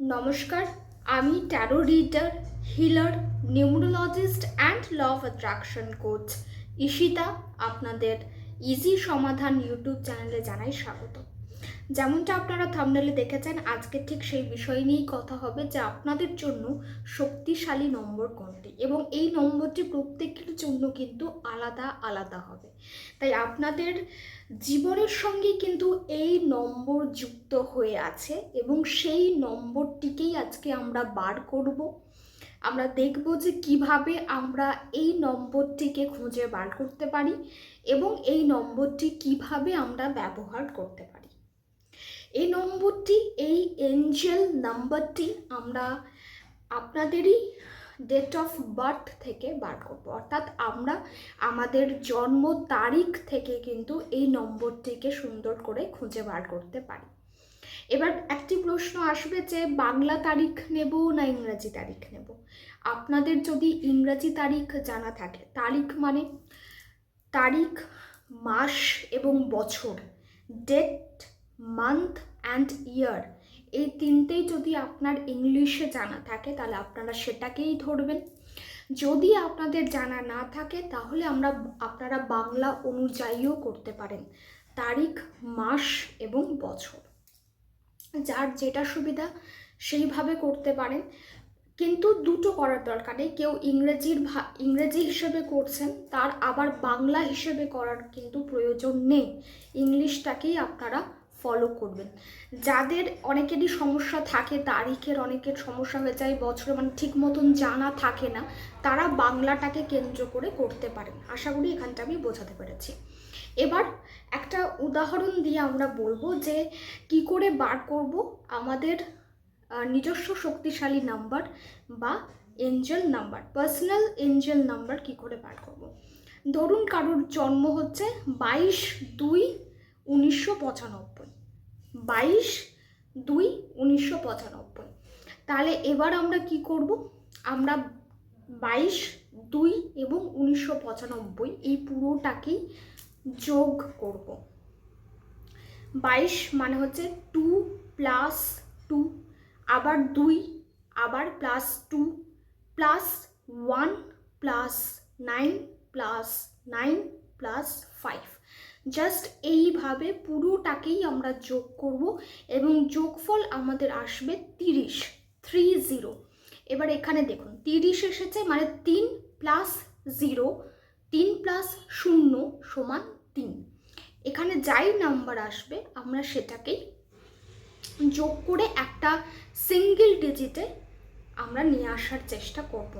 নমস্কার, আমি tarot reader healer numerologist and law of attraction coach Ishita আপনাদের easy সমাধান ইউটিউব চ্যানেলে জানাই স্বাগত। যেমনটা আপনারা থামনেলে দেখেছেন, আজকে ঠিক সেই বিষয় নিয়েই কথা হবে যে আপনাদের জন্য শক্তিশালী নম্বর কোনটি? এবং এই নম্বরটি প্রত্যেকের জন্য কিন্তু আলাদা আলাদা হবে। তাই আপনাদের জীবনের সঙ্গে কিন্তু এই নম্বর যুক্ত হয়ে আছে এবং সেই নম্বরটিকেই আজকে আমরা বার করব। আমরা দেখব যে কীভাবে আমরা এই নম্বরটিকে খুঁজে বার করতে পারি এবং এই নম্বরটি কীভাবে আমরা ব্যবহার করতে পারি। এই নম্বরটি, এই এঞ্জেল নাম্বারটি আমরা আপনাদেরই ডেট অফ বার্থ থেকে বার করব। অর্থাৎ আমরা আমাদের জন্ম তারিখ থেকে কিন্তু এই নম্বরটিকে সুন্দর করে খুঁজে বার করতে পারি। এবার একটি প্রশ্ন আসবে যে, বাংলা তারিখ নেব না ইংরাজি তারিখ নেব? আপনাদের যদি ইংরাজি তারিখ জানা থাকে, তারিখ মানে তারিখ, মাস এবং বছর ডেট মান্থ অ্যান্ড ইয়ার এই তিনটেই যদি আপনার ইংলিশে জানা থাকে, তাহলে আপনারা সেটাকেই ধরবেন। যদি আপনাদের জানা না থাকে, তাহলে আমরা আপনারা বাংলা অনুযায়ীও করতে পারেন, তারিখ, মাস এবং বছর। যার যেটা সুবিধা, সেইভাবে করতে পারেন। কিন্তু দুটো করার দরকার নেই, কেউ ইংরেজির ভা, ইংরেজি হিসেবে করছেন, তার আবার বাংলা হিসেবে করার কিন্তু প্রয়োজন নেই। ইংলিশটাকেই আপনারা ফলো করবেন। যাদের অনেকেরই সমস্যা থাকে, তারিখের অনেকের সমস্যা হয়ে যায়, বছরে মানে ঠিক মতন জানা থাকে না, তারা বাংলাটাকে কেন্দ্র করে করতে পারেন। আশা করি এখানটা আমি বোঝাতে পেরেছি। এবার একটা উদাহরণ দিয়ে আমরা বলব যে, কি করে বার করব আমাদের নিজস্ব শক্তিশালী নাম্বার বা angel number, personal angel number কি করে বার করব? ধরুন কারোর জন্ম হচ্ছে বাইশ দুই উনিশশো পঁচানব্বই। বাইশ দুই উনিশশো পঁচানব্বই। তাহলে এবার আমরা কি করব? আমরা বাইশ দুই এবং উনিশশো পঁচানব্বই এই পুরোটাকেই যোগ করব। বাইশ মানে হচ্ছে টু প্লাস টু আবার দুই, আবার plus two plus one plus nine plus nine plus five just এইভাবে পুরোটাকেই আমরা যোগ করব এবং যোগফল আমাদের আসবে তিরিশ থ্রি জিরো এবার এখানে দেখুন, তিরিশ এসেছে মানে তিন প্লাস জিরো তিন প্লাস শূন্য সমান তিন। এখানে যাই নাম্বার আসবে, আমরা সেটাকেই যোগ করে একটা সিঙ্গেল ডিজিটে আমরা নিয়ে আসার চেষ্টা করব।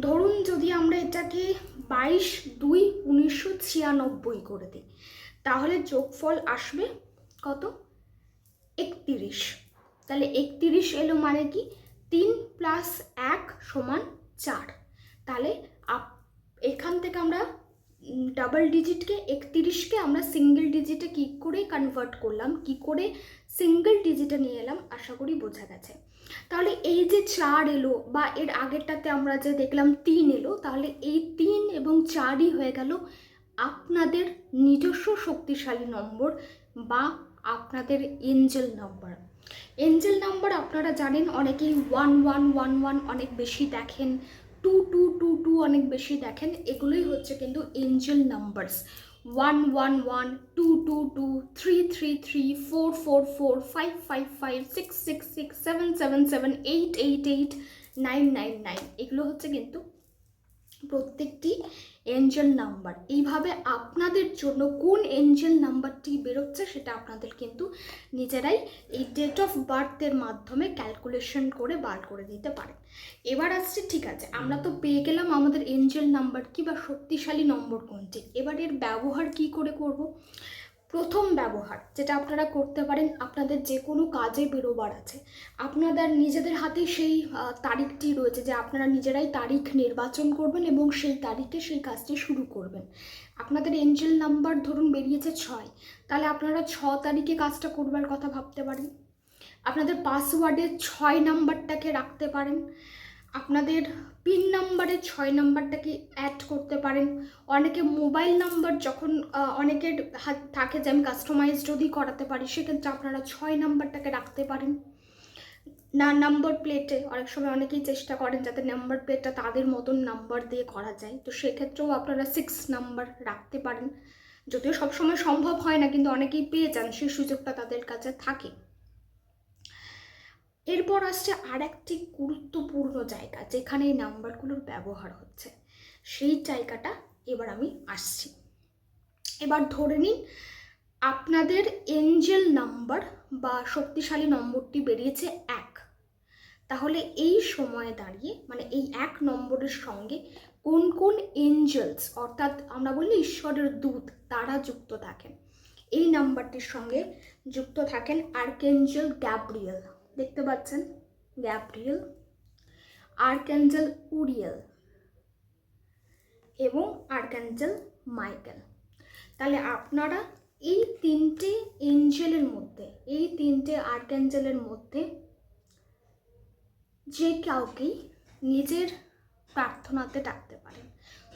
ধরুন যদি আমরা এটাকে বাইশ দুই উনিশশো ছিয়ানব্বই করে দিই তাহলে যোগফল আসবে কত? একতিরিশ। তাহলে একতিরিশ এলো মানে কি? তিন প্লাস এক সমান চার। তাহলে আপ- এখান থেকে আমরা ডাবল ডিজিটকে একতিরিশকে আমরা সিঙ্গেল ডিজিটে কি করে কনভার্ট করলাম? কি করে সিঙ্গেল ডিজিটে নিয়ে এলাম? আশা করি বোঝা গেছে। তাহলে এই যে চার এলো বা এর আগেরটাতে আমরা যে দেখলাম তিন এলো, তাহলে এই তিন এবং চারই হয়ে গেল আপনাদের নিজস্ব শক্তিশালী নম্বর বা আপনাদের এঞ্জেল নাম্বার। এঞ্জেল নাম্বার আপনারা জানেন, অনেকেই ওয়ান ওয়ান ওয়ান ওয়ান অনেক বেশি দেখেন, টু টু টু টু অনেক বেশি দেখেন, এগুলোই হচ্ছে কিন্তু angel numbers. One one one two two two three three three four four four five five five six six six seven seven seven eight eight eight nine nine nine, এগুলো হচ্ছে কিন্তু প্রত্যেকটি এঞ্জেল নাম্বার এইভাবে আপনাদের জন্য কোন Angel নাম্বারটি বেরোচ্ছে সেটা আপনাদের কিন্তু নিজেরাই এই ডেট অফ বার্থের মাধ্যমে ক্যালকুলেশন করে বার করে দিতে পারে এবার আসছে, ঠিক আছে, আমরা তো পেয়ে গেলাম আমাদের এঞ্জেল নাম্বার কি বা শক্তিশালী নম্বর কোনটি? এবার এর ব্যবহার কি করে করব? প্রথম ব্যবহার যেটা আপনারা করতে পারেন আপনাদের যে কোনো কাজে বেরোবার আছে। আপনাদের নিজেদের হাতে সেই তারিখটি রয়েছে যে আপনারা নিজেরাই তারিখ নির্বাচন করবেন এবং সেই তারিখে সেই কাজটি শুরু করবেন। আপনাদের এঞ্জেল নাম্বার ধরুন বেরিয়েছে ছয়, তাহলে আপনারা ছ তারিখে কাজটা করবার কথা ভাবতে পারেন। আপনাদের পাসওয়ার্ডের ছয় নাম্বারটাকে রাখতে পারেন। আপনাদের পিন নাম্বারে, ছয় নাম্বারটাকে অ্যাড করতে পারেন? অনেকে মোবাইল নাম্বার যখন অনেকের হাত থাকে যে আমি কাস্টমাইজ যদি করাতে পারি, সেক্ষেত্রে আপনারা ছয় নাম্বারটাকে রাখতে পারেন। না নাম্বার প্লেটে অনেক সময় অনেকেই চেষ্টা করেন যাতে নাম্বার প্লেটটা তাদের মতন নাম্বার দিয়ে করা যায়। তো সেক্ষেত্রেও আপনারা সিক্স নাম্বার রাখতে পারেন। যদিও সবসময় সম্ভব হয় না, কিন্তু অনেকেই পেয়ে যান, সেই সুযোগটা তাদের কাছে থাকে। এরপর আসছে আর একটি গুরুত্বপূর্ণ জায়গা, যেখানে এই নাম্বারগুলোর ব্যবহার হচ্ছে। সেই জায়গাটা এবার আমি আসছি। এবার ধরে নিন, আপনাদের এঞ্জেল নাম্বার বা শক্তিশালী নম্বরটি বেরিয়েছে এক। তাহলে এই সময়ে দাঁড়িয়ে মানে এই এক নম্বরের সঙ্গে কোন কোন এঞ্জেলস, অর্থাৎ আমরা বলি ঈশ্বরের দূত, তারা যুক্ত থাকেন। এই নাম্বারটির সঙ্গে যুক্ত থাকেন আর্কেঞ্জেল গ্যাব্রিয়েল। দেখতে পাচ্ছেন? গ্যাব্রিয়েল, আর্কেঞ্জেল উরিয়েল এবং আর্কেঞ্জেল মাইকেল। তাহলে আপনারা এই তিনটে এঞ্জেলের মধ্যে, এই তিনটে আর্কেঞ্জেলের মধ্যে যে কাউকেই নিজের প্রার্থনাতে ডাকতে পারেন।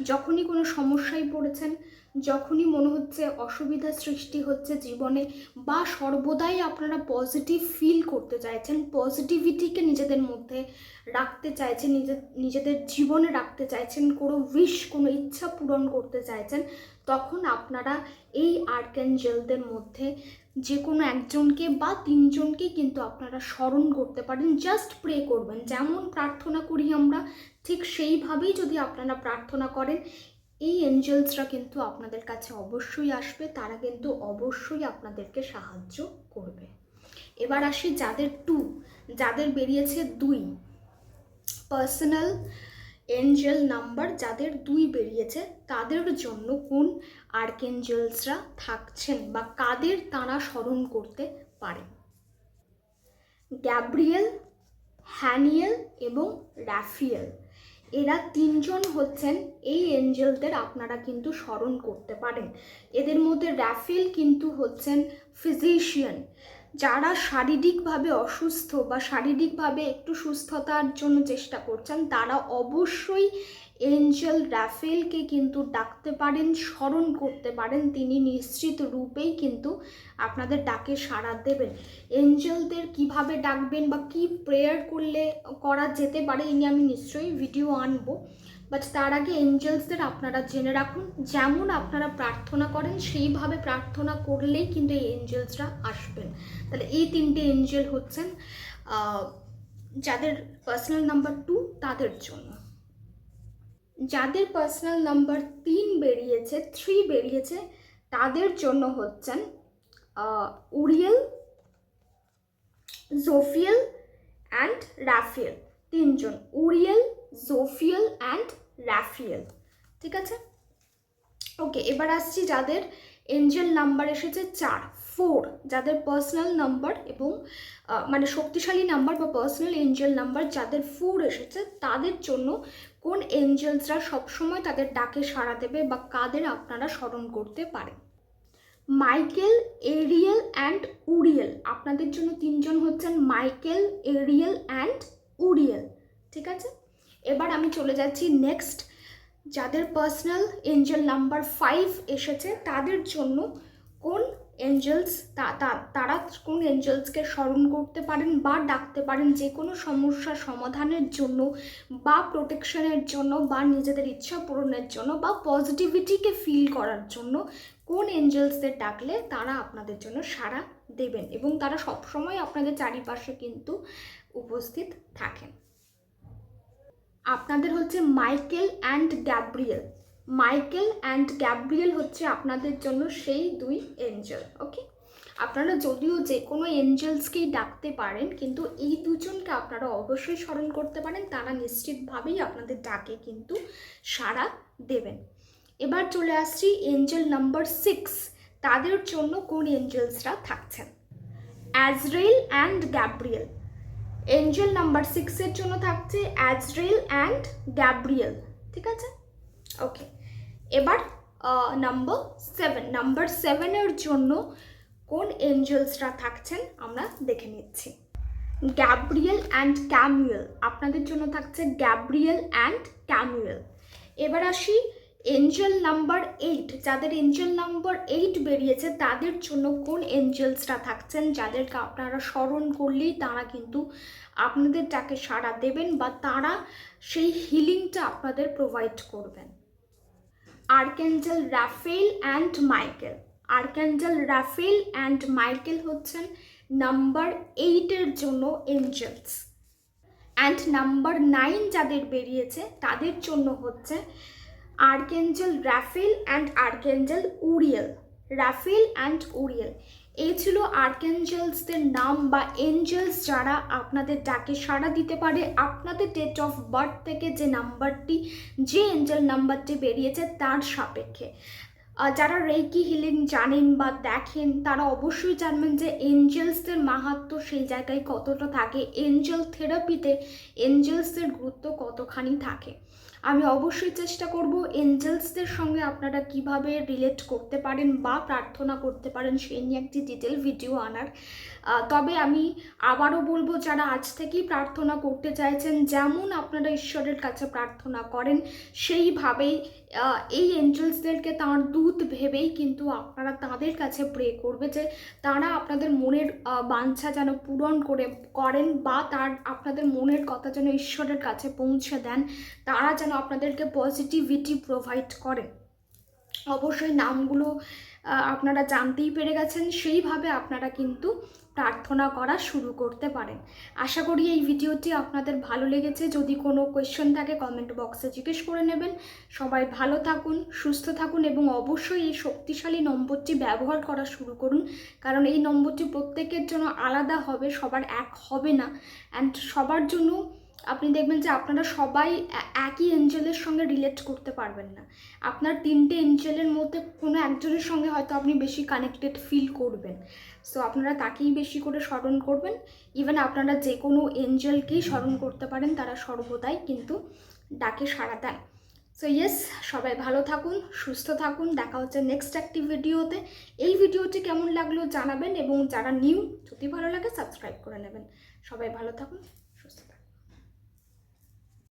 যখনই কোনো সমস্যায় পড়েছেন যখনই মনে হচ্ছে অসুবিধা সৃষ্টি হচ্ছে জীবনে বা সর্বদাই আপনারা পজিটিভ ফিল করতে চাইছেন পজিটিভিটিকে নিজেদের মধ্যে রাখতে চাইছেন নিজের নিজেদের জীবনে রাখতে চাইছেন, কোনো উইশ কোনো ইচ্ছা পূরণ করতে চাইছেন, তখন আপনারা এই আর্কেঞ্জেলদের মধ্যে যে কোনো একজনকে বা তিনজনকে কিন্তু আপনারা স্মরণ করতে পারেন জাস্ট প্রে করবেন। যেমন প্রার্থনা করি আমরা, ঠিক সেইভাবেই যদি আপনারা প্রার্থনা করেন এই এঞ্জেলসরা কিন্তু আপনাদের কাছে অবশ্যই আসবে, তারা কিন্তু অবশ্যই আপনাদেরকে সাহায্য করবে। এবার আসি যাদের টু যাদের বেরিয়েছে দুই। পার্সোনাল এঞ্জেল নাম্বার যাদের দুই বেরিয়েছে, তাদের জন্য কোন আর্কেঞ্জেলসরা থাকছেন বা কাদের তারা স্মরণ করতে পারেন? গ্যাব্রিয়েল হ্যানিয়েল এবং রাফিয়েল এরা তিনজন হচ্ছেন, এই এঞ্জেলদের আপনারা কিন্তু স্মরণ করতে পারেন। এদের মধ্যে র্যাফেল কিন্তু হচ্ছেন ফিজিশিয়ান। যারা শারীরিকভাবে অসুস্থ বা শারীরিকভাবে একটু সুস্থতার জন্য চেষ্টা করছেন, তারা অবশ্যই এঞ্জেল রাফেলকে কিন্তু ডাকতে পারেন, স্মরণ করতে পারেন। তিনি নিশ্চিত রূপেই কিন্তু আপনাদের ডাকে সাড়া দেবেন। এঞ্জেলদের কীভাবে ডাকবেন বা কি প্রেয়ার করলে, করা যেতে পারে এই নিয়ে আমি নিশ্চয়ই ভিডিও আনব। বাট তার আগে এঞ্জেলসদের আপনারা জেনে রাখুন, যেমন আপনারা প্রার্থনা করেন, সেইভাবে প্রার্থনা করলেই কিন্তু এই এঞ্জেলসরা আসবেন। তাহলে এই তিনটে এঞ্জেল হচ্ছেন যাদের পার্সোনাল নাম্বার টু তাদের জন্য। যাদের পার্সোনাল নাম্বার তিন বেরিয়েছে থ্রি বেরিয়েছে, তাদের জন্য হচ্ছেন উরিয়েল, জোফিয়েল অ্যান্ড রাফিয়েল। তিনজন, উরিয়েল জোফিয়েল অ্যান্ড রাফিয়েল ঠিক আছে? ওকে এবার আসছি যাদের এঞ্জেল নাম্বার এসেছে চার ফোর যাদের পার্সোনাল নাম্বার এবং মানে শক্তিশালী নাম্বার বা পার্সোনাল এঞ্জেল নাম্বার যাদের ফোর এসেছে, তাদের জন্য কোন এঞ্জেলসরা সবসময় তাদের ডাকে সাড়া দেবে বা কাদের আপনারা স্মরণ করতে পারেন? Michael, Ariel and Uriel. আপনাদের জন্য তিনজন হচ্ছেন মাইকেল, এরিয়েল অ্যান্ড উরিয়েল। ঠিক আছে? এবার আমি চলে যাচ্ছি নেক্সট যাদের পার্সোনাল এঞ্জেল নাম্বার ফাইভ এসেছে, তাদের জন্য কোন এঞ্জেলস তারা কোন এঞ্জেলসকে স্মরণ করতে পারেন বা ডাকতে পারেন যে কোনো সমস্যার সমাধানের জন্য বা প্রোটেকশনের জন্য বা নিজেদের ইচ্ছা পূরণের জন্য বা পজিটিভিটিকে ফিল করার জন্য কোন এঞ্জেলসদের ডাকলে তারা আপনাদের জন্য সাড়া দেবেন এবং তারা সবসময় আপনাদের চারিপাশে কিন্তু উপস্থিত থাকেন। আপনাদের হচ্ছে Michael and Gabriel. Michael and Gabriel হচ্ছে আপনাদের জন্য সেই দুই এঞ্জেল ওকে আপনারা যদিও যে কোনো এঞ্জেলসকেই ডাকতে পারেন, কিন্তু এই দুজনকে আপনারা অবশ্যই স্মরণ করতে পারেন, তারা নিশ্চিতভাবেই আপনাদের ডাকে কিন্তু সাড়া দেবেন। এবার চলে আসছি এঞ্জেল নাম্বার সিক্স তাদের জন্য কোন এঞ্জেলসরা থাকছেন? Azrael and Gabriel angel number সিক্সের জন্য থাকছে অ্যাজরেল অ্যান্ড গ্যাব্রিয়েল ঠিক আছে? ওকে এবার নাম্বার সেভেন নাম্বার সেভেনের জন্য কোন এঞ্জেলসরা থাকছেন আমরা দেখে নিচ্ছি। গ্যাব্রিয়েল অ্যান্ড ক্যামুয়েল আপনাদের জন্য থাকছে গ্যাব্রিয়েল অ্যান্ড ক্যামুয়েল এবার আসি এঞ্জেল নাম্বার এইট যাদের এঞ্জেল নাম্বার এইট বেরিয়েছে, তাদের জন্য কোন এঞ্জেলসরা থাকছেন? যাদেরকে আপনারা স্মরণ করলেই তারা কিন্তু আপনাদের ডাকে সাড়া দেবেন বা তারা সেই হিলিংটা আপনাদের প্রোভাইড করবেন। Archangel Raphael and Michael archangel Raphael and Michael হচ্ছেন নাম্বার এইটের জন্য এঞ্জেলস অ্যান্ড নাম্বার নাইন যাদের বেরিয়েছে, তাদের জন্য হচ্ছে archangel Raphael and archangel Uriel. Raphael and Uriel. এই ছিল আর্কেঞ্জেলসদের নাম বা এঞ্জেলস যারা আপনাদের ডাকে সাড়া দিতে পারে। আপনাদের ডেট অফ বার্থ থেকে যে নাম্বারটি যে এঞ্জেল নাম্বারটি বেরিয়েছে তার সাপেক্ষে। যারা রেকি হিলিং জানেন বা দেখেন, তারা অবশ্যই জানবেন যে এঞ্জেলসদের মাহাত্ম সেই জায়গায় কতটা থাকে। এঞ্জেল থেরাপিতে এঞ্জেলসদের গুরুত্ব কতখানি থাকে? আমি অবশ্যই চেষ্টা করব এঞ্জেলসদের সঙ্গে আপনারা কীভাবে রিলেট করতে পারেন বা প্রার্থনা করতে পারেন সেই নিয়ে একটি ডিটেল ভিডিও আনার। তবে আমি আবারও বলব, যারা আজ থেকেই প্রার্থনা করতে চাইছেন, যেমন আপনারা ঈশ্বরের কাছে প্রার্থনা করেন, সেইভাবেই এই এঞ্জেলসদেরকে তাঁর দূত ভেবেই কিন্তু আপনারা তাঁদের কাছে প্রে করবে যে তারা আপনাদের মনের বাঞ্ছা যেন পূরণ করে করেন বা তার, আপনাদের মনের কথা যেন ঈশ্বরের কাছে পৌঁছে দেন, তারা যেন আপনাদেরকে পজিটিভিটি প্রোভাইড করেন অবশ্যই নামগুলো আপনারা জানতেই পেরে গেছেন, সেইভাবে আপনারা কিন্তু প্রার্থনা করা শুরু করতে পারেন। আশা করি এই ভিডিওটি আপনাদের ভালো লেগেছে। যদি কোনো কোয়েশ্চেন থাকে কমেন্ট বক্সে জিজ্ঞেস করে নেবেন। সবাই ভালো থাকুন, সুস্থ থাকুন এবং অবশ্যই এই শক্তিশালী নম্বরটি ব্যবহার করা শুরু করুন। কারণ এই নম্বরটি প্রত্যেকের জন্য আলাদা হবে, সবার এক হবে না। অ্যান্ড সবার জন্য আপনি দেখবেন যে আপনারা সবাই একই এঞ্জেলের সঙ্গে রিলেট করতে পারবেন না। আপনার তিনটে এঞ্জেলের মধ্যে কোনো একজনের সঙ্গে হয়তো আপনি বেশি কানেক্টেড ফিল করবেন। সো আপনারা তাকেই বেশি করে স্মরণ করবেন। ইভেন আপনারা যে কোনো এঞ্জেলকেই স্মরণ করতে পারেন, তারা সর্বদাই কিন্তু ডাকে সাড়া দেয়। সো ইয়েস সবাই ভালো থাকুন, সুস্থ থাকুন। দেখা হচ্ছে নেক্সট একটি ভিডিওতে এই ভিডিওটি কেমন লাগল জানাবেন এবং যারা নিউ যদি ভালো লাগে সাবস্ক্রাইব করে নেবেন। সবাই ভালো থাকুন।